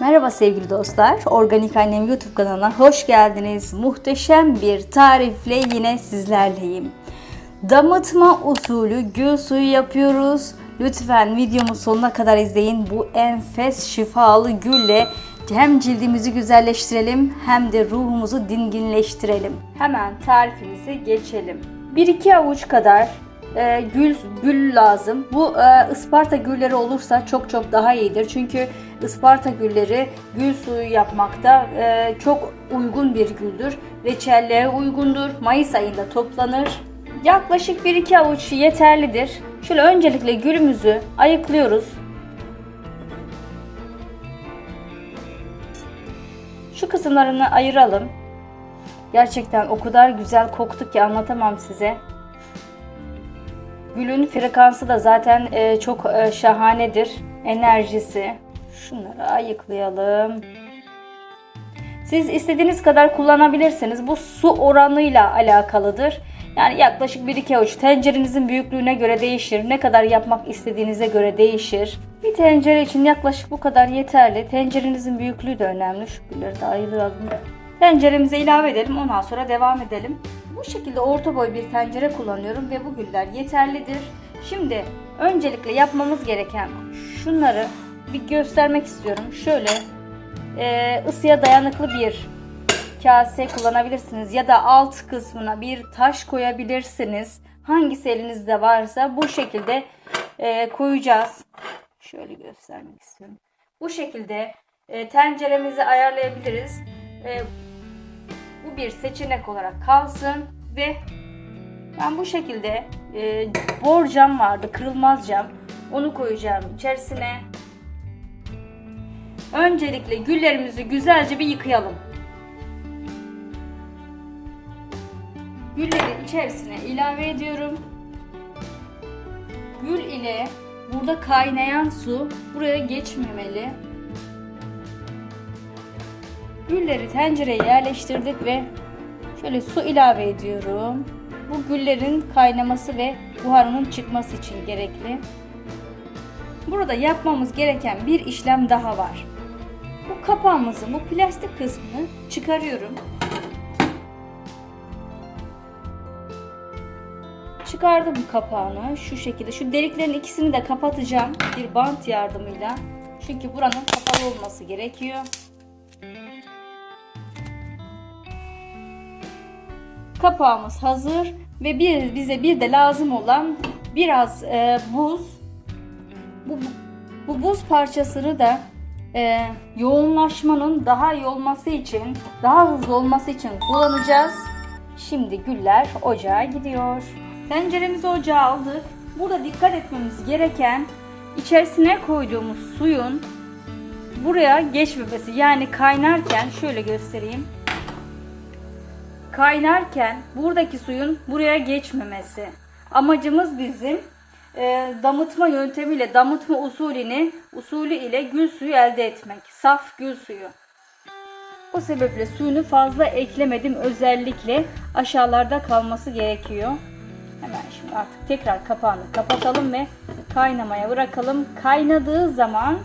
Merhaba sevgili dostlar. Organik Annem YouTube kanalına hoş geldiniz. Muhteşem bir tarifle yine sizlerleyim. Damıtma usulü gül suyu yapıyoruz. Lütfen videomu sonuna kadar izleyin. Bu enfes şifalı gülle hem cildimizi güzelleştirelim hem de ruhumuzu dinginleştirelim. Hemen tarifimize geçelim. 1-2 avuç kadar e, gül gül lazım. Bu e, Isparta gülleri olursa çok çok daha iyidir. Çünkü Isparta gülleri gül suyu yapmakta e, çok uygun bir güldür. Reçelliğe uygundur. Mayıs ayında toplanır. Yaklaşık 1-2 avuç yeterlidir. Şöyle öncelikle gülümüzü ayıklıyoruz. Şu kısımlarını ayıralım. Gerçekten o kadar güzel koktu ki anlatamam size. Gülün frekansı da zaten e, çok e, şahanedir. Enerjisi. Şunları ayıklayalım. Siz istediğiniz kadar kullanabilirsiniz. Bu su oranıyla alakalıdır. Yani yaklaşık 1-2 avuç tencerenizin büyüklüğüne göre değişir. Ne kadar yapmak istediğinize göre değişir. Bir tencere için yaklaşık bu kadar yeterli. Tencerenizin büyüklüğü de önemli. Şu gülleri de ayıralım. Tenceremize ilave edelim. Ondan sonra devam edelim. Bu şekilde orta boy bir tencere kullanıyorum ve bu güller yeterlidir. Şimdi öncelikle yapmamız gereken şunları bir göstermek istiyorum. Şöyle e, ısıya dayanıklı bir kase kullanabilirsiniz ya da alt kısmına bir taş koyabilirsiniz. Hangisi elinizde varsa bu şekilde e, koyacağız. Şöyle göstermek istiyorum. Bu şekilde e, tenceremizi ayarlayabiliriz. E, bu bir seçenek olarak kalsın ve ben bu şekilde e, borcam vardı kırılmaz cam onu koyacağım içerisine. Öncelikle güllerimizi güzelce bir yıkayalım. Gülleri içerisine ilave ediyorum. Gül ile burada kaynayan su buraya geçmemeli Gülleri tencereye yerleştirdik ve şöyle su ilave ediyorum. Bu güllerin kaynaması ve buharının çıkması için gerekli. Burada yapmamız gereken bir işlem daha var. Bu kapağımızın bu plastik kısmını çıkarıyorum. Çıkardım kapağını şu şekilde. Şu deliklerin ikisini de kapatacağım bir bant yardımıyla. Çünkü buranın kapalı olması gerekiyor. Kapağımız hazır ve bir bize bir de lazım olan biraz e, buz. Bu, bu buz parçasını da e, yoğunlaşmanın daha iyi olması için, daha hızlı olması için kullanacağız. Şimdi güller ocağa gidiyor. Tenceremizi ocağa aldık. Burada dikkat etmemiz gereken içerisine koyduğumuz suyun buraya geçmemesi. Yani kaynarken şöyle göstereyim kaynarken buradaki suyun buraya geçmemesi. Amacımız bizim e, damıtma yöntemiyle, damıtma usulünü, usulü ile gül suyu elde etmek. Saf gül suyu. O sebeple suyunu fazla eklemedim. Özellikle aşağılarda kalması gerekiyor. Hemen şimdi artık tekrar kapağını kapatalım ve kaynamaya bırakalım. Kaynadığı zaman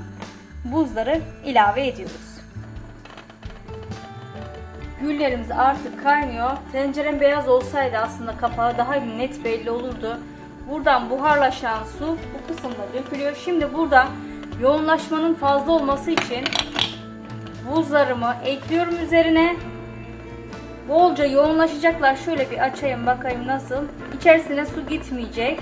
buzları ilave ediyoruz. Güllerimiz artık kaynıyor. Tencerem beyaz olsaydı aslında kapağı daha net belli olurdu. Buradan buharlaşan su bu kısımda dökülüyor. Şimdi burada yoğunlaşmanın fazla olması için buzlarımı ekliyorum üzerine. Bolca yoğunlaşacaklar. Şöyle bir açayım bakayım nasıl. İçerisine su gitmeyecek.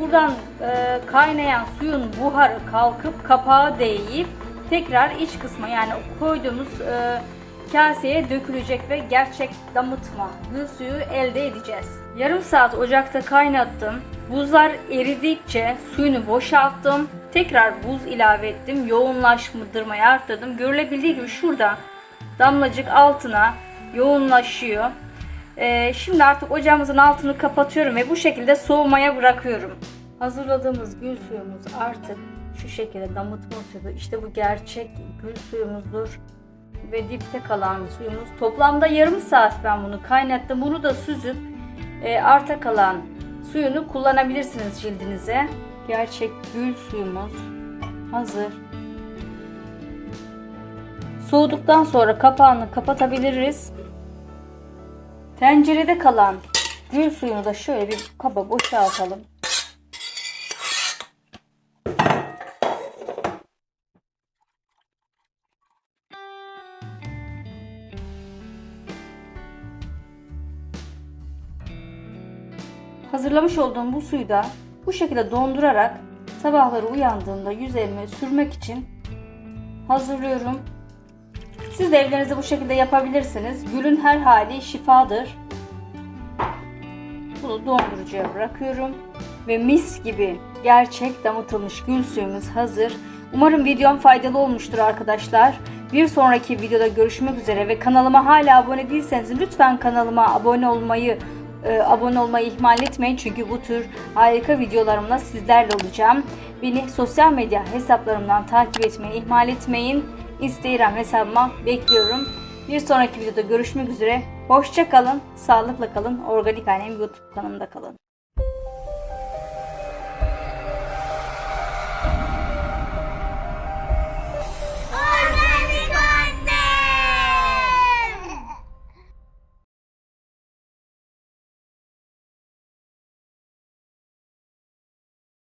Buradan e, kaynayan suyun buharı kalkıp kapağı değip tekrar iç kısma yani koyduğumuz e, kaseye dökülecek ve gerçek damıtma gül suyu elde edeceğiz. Yarım saat ocakta kaynattım. Buzlar eridikçe suyunu boşalttım. Tekrar buz ilave ettim. Yoğunlaştırmayı arttırdım. Görülebildiği gibi şurada damlacık altına yoğunlaşıyor. Ee, şimdi artık ocağımızın altını kapatıyorum ve bu şekilde soğumaya bırakıyorum. Hazırladığımız gül suyumuz artık şu şekilde damıtma suyu. İşte bu gerçek gül suyumuzdur. Ve dipte kalan suyumuz. Toplamda yarım saat ben bunu kaynattım. Bunu da süzüp e, arta kalan suyunu kullanabilirsiniz cildinize. Gerçek gül suyumuz hazır. Soğuduktan sonra kapağını kapatabiliriz. Tencerede kalan gül suyunu da şöyle bir kaba boşaltalım. Hazırlamış olduğum bu suyu da bu şekilde dondurarak sabahları uyandığımda yüzlerime sürmek için hazırlıyorum. Siz de evlerinizde bu şekilde yapabilirsiniz. Gülün her hali şifadır. Bunu dondurucuya bırakıyorum. Ve mis gibi gerçek damıtılmış gül suyumuz hazır. Umarım videom faydalı olmuştur arkadaşlar. Bir sonraki videoda görüşmek üzere ve kanalıma hala abone değilseniz lütfen kanalıma abone olmayı e, abone olmayı ihmal etmeyin. Çünkü bu tür harika videolarımla sizlerle olacağım. Beni sosyal medya hesaplarımdan takip etmeyi ihmal etmeyin. Instagram hesabıma bekliyorum. Bir sonraki videoda görüşmek üzere. Hoşça kalın, sağlıkla kalın. Organik Annem YouTube kanalımda kalın.